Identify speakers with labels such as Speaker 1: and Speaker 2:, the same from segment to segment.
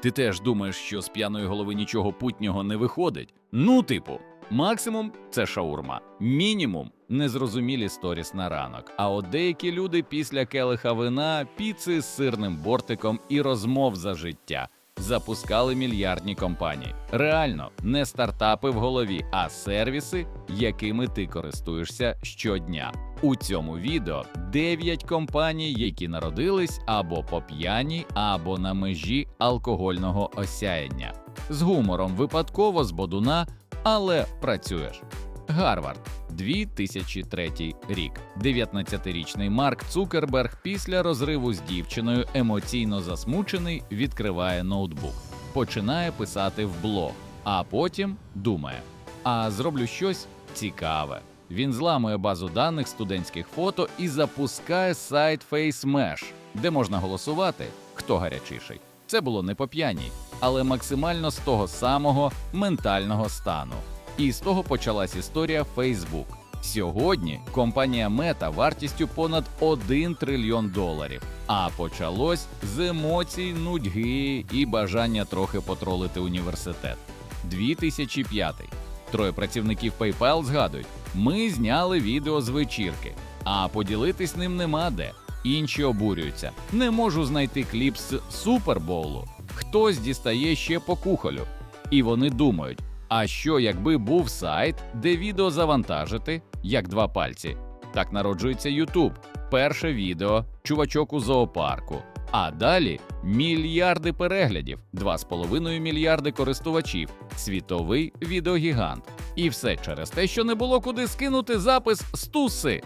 Speaker 1: Ти теж думаєш, що з п'яної голови нічого путнього не виходить? Ну, типу, максимум це шаурма, мінімум незрозумілі сторіс на ранок. А от деякі люди після келиха вина, піци з сирним бортиком і розмов за життя запускали мільярдні компанії. Реально, не стартапи в голові, а сервіси, якими ти користуєшся щодня. У цьому відео 9 компаній, які народились або по п'яні, або на межі алкогольного осяяння. З гумором випадково з бодуна, але працюєш. Гарвард, 2003 рік. 19-річний Марк Цукерберг після розриву з дівчиною емоційно засмучений відкриває ноутбук, починає писати в блог, а потім думає: а зроблю щось цікаве. Він зламує базу даних студентських фото і запускає сайт FaceMesh, де можна голосувати, хто гарячіший. Це було не по п'яній, але максимально з того самого ментального стану. І з того почалась історія Facebook. Сьогодні компанія Мета вартістю понад 1 трильйон доларів. А почалось з емоцій, нудьги і бажання трохи потролити університет. 2005. Троє працівників PayPal згадують: ми зняли відео з вечірки, а поділитись ним нема де. Інші обурюються. Не можу знайти кліп з супербоулу. Хтось дістає ще по кухолю. І вони думають: а що, якби був сайт, де відео завантажити, як два пальці? Так народжується YouTube. Перше відео, чувачок у зоопарку. А далі мільярди переглядів, 2,5 мільярди користувачів, світовий відеогігант. І все через те, що не було куди скинути запис з туси.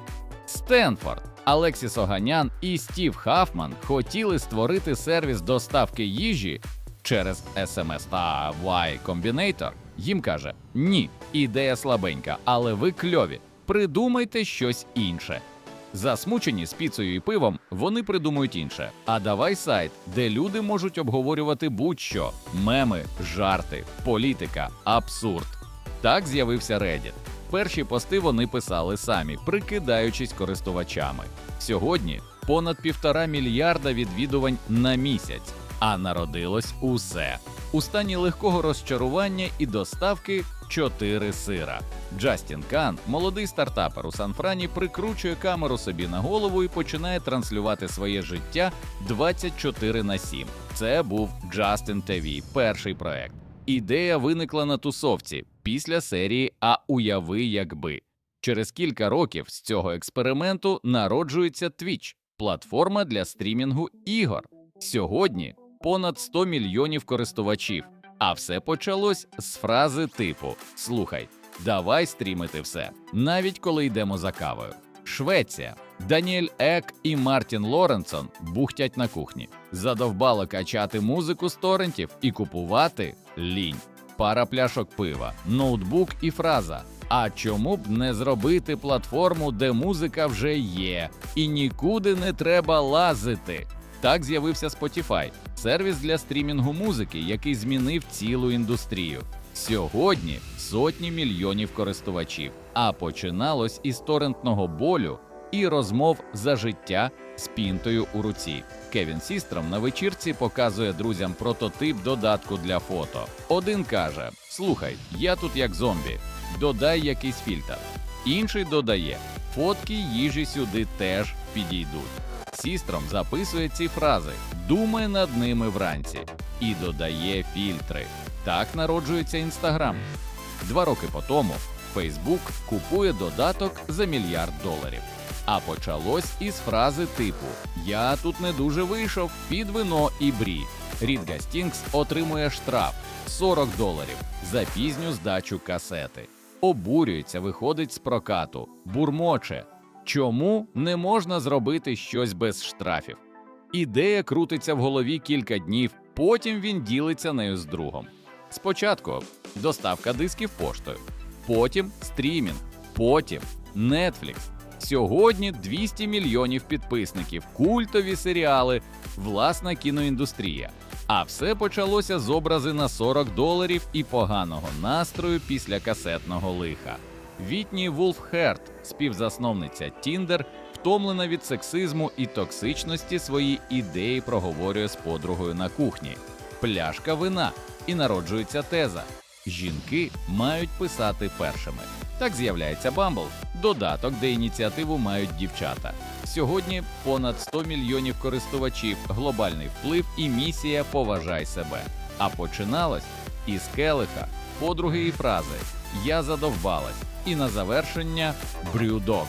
Speaker 1: Стенфорд, Алексіс Оганян і Стів Хафман хотіли створити сервіс доставки їжі через SMS та Y Combinator. Їм каже: ні, ідея слабенька, але ви кльові. Придумайте щось інше. Засмучені з піцею і пивом, вони придумують інше. А давай сайт, де люди можуть обговорювати будь-що: меми, жарти, політика, абсурд. Так з'явився Reddit. Перші пости вони писали самі, прикидаючись користувачами. Сьогодні понад півтора мільярда відвідувань на місяць, а народилось усе у стані легкого розчарування і доставки чотири сира. Джастін Кан, молодий стартапер у Сан-Франі, прикручує камеру собі на голову і починає транслювати своє життя 24 на 7. Це був Justin TV, перший проект. Ідея виникла на тусовці після серії А уяви якби. Через кілька років з цього експерименту народжується Twitch – платформа для стрімінгу ігор. Сьогодні понад 100 мільйонів користувачів. А все почалось з фрази типу: Слухай, давай стрімити все, навіть коли йдемо за кавою. Швеція. Даніель Ек і Мартін Лоренсон бухтять на кухні. Задовбало качати музику з торрентів і купувати лінь. Пара пляшок пива, ноутбук і фраза. А чому б не зробити платформу, де музика вже є, і нікуди не треба лазити? Так з'явився Spotify – сервіс для стрімінгу музики, який змінив цілу індустрію. Сьогодні сотні мільйонів користувачів. А починалось із торрентного болю і розмов за життя з пінтою у руці. Кевін Сістром на вечірці показує друзям прототип додатку для фото. Один каже: Слухай, я тут як зомбі, додай якийсь фільтр. Інший додає: фотки їжі сюди теж підійдуть. Сістром записує ці фрази, думає над ними вранці і додає фільтри. Так народжується Інстаграм. Два роки по тому Фейсбук купує додаток за мільярд доларів. А почалось із фрази типу Я тут не дуже вийшов під вино і брі. Рід Гастінгс отримує штраф 40 доларів за пізню здачу касети. Обурюється, виходить з прокату, бурмоче. Чому не можна зробити щось без штрафів? Ідея крутиться в голові кілька днів, потім він ділиться нею з другом. Спочатку доставка дисків поштою, потім стрімінг, потім Netflix. Сьогодні 200 мільйонів підписників, культові серіали, власна кіноіндустрія. А все почалося з образи на 40 доларів і поганого настрою після касетного лиха. Вітні Вулфхерт, співзасновниця Тіндер, втомлена від сексизму і токсичності свої ідеї проговорює з подругою на кухні. пляшка вина, і народжується теза. Жінки мають писати першими. Так з'являється Бамбл, додаток, де ініціативу мають дівчата. Сьогодні понад 100 мільйонів користувачів, глобальний вплив і місія Поважай себе. А починалось із келиха, подруги і фрази Я задовбалась. І на завершення брюдог.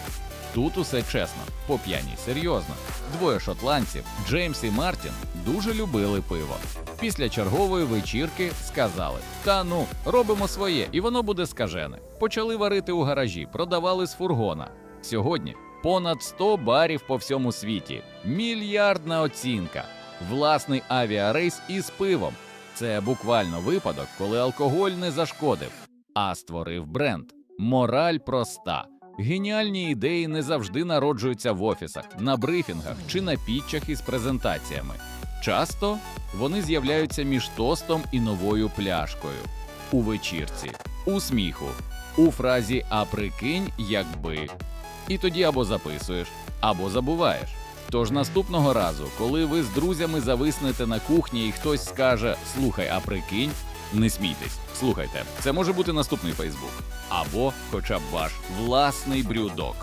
Speaker 1: Тут усе чесно, по п'яній серйозно. Двоє шотландців, Джеймс і Мартін, дуже любили пиво. Після чергової вечірки сказали: Та ну, робимо своє, і воно буде скажене. Почали варити у гаражі, продавали з фургона. Сьогодні понад 100 барів по всьому світі, мільярдна оцінка, власний авіарейс із пивом. Це буквально випадок, коли алкоголь не зашкодив, а створив бренд. Мораль проста. Геніальні ідеї не завжди народжуються в офісах, на брифінгах чи на пітчах із презентаціями. Часто вони з'являються між тостом і новою пляшкою, у вечірці, у сміху, у фразі А прикинь, якби. І тоді або записуєш, або забуваєш. Тож наступного разу, коли ви з друзями зависнете на кухні і хтось скаже Слухай, а прикинь, не смійтесь. Слухайте, це може бути наступний Фейсбук або хоча б ваш власний брюдок.